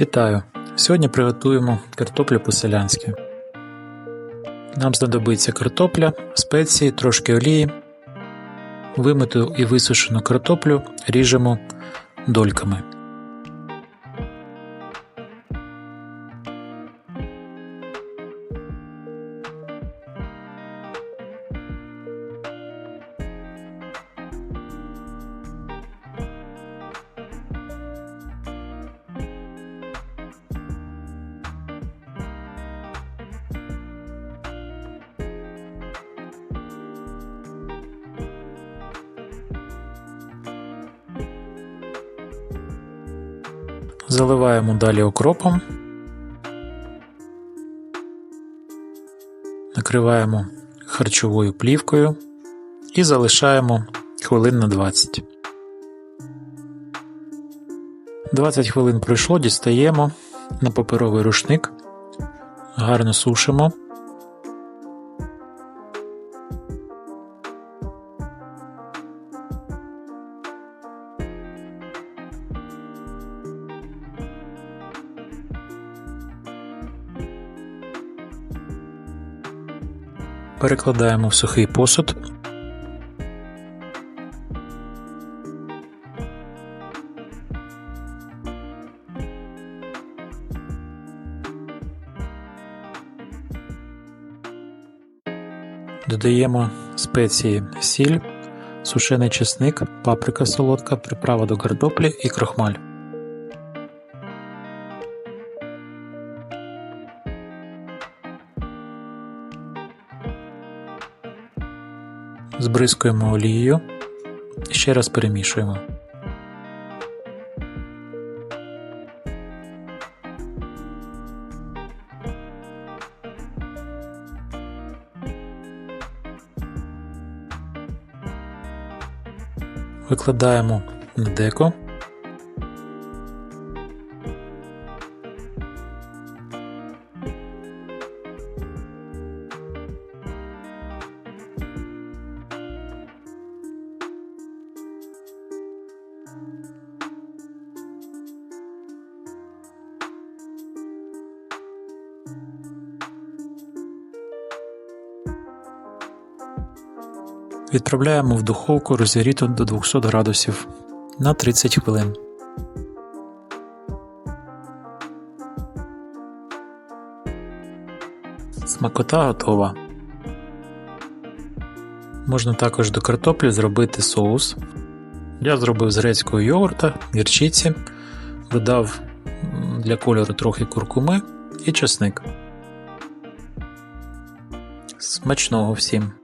Вітаю! Сьогодні приготуємо картоплю по-селянськи. Нам знадобиться картопля, спеції, трошки олії. Вимиту і висушену картоплю ріжемо дольками. Заливаємо далі окропом. Накриваємо харчовою плівкою і залишаємо хвилин на 20. 20 хвилин пройшло, дістаємо на паперовий рушник, гарно сушимо. Перекладаємо в сухий посуд. Додаємо спеції сіль, сушений чесник, паприка солодка, приправа до картоплі і крохмаль. Збризкуємо олією і ще раз перемішуємо. Викладаємо на деко. Відправляємо в духовку розігріту до 200 градусів на 30 хвилин. Смакота готова. Можна також до картоплі зробити соус. Я зробив з грецького йогурта, гірчиці, додав для кольору трохи куркуми і чесник. Смачного всім!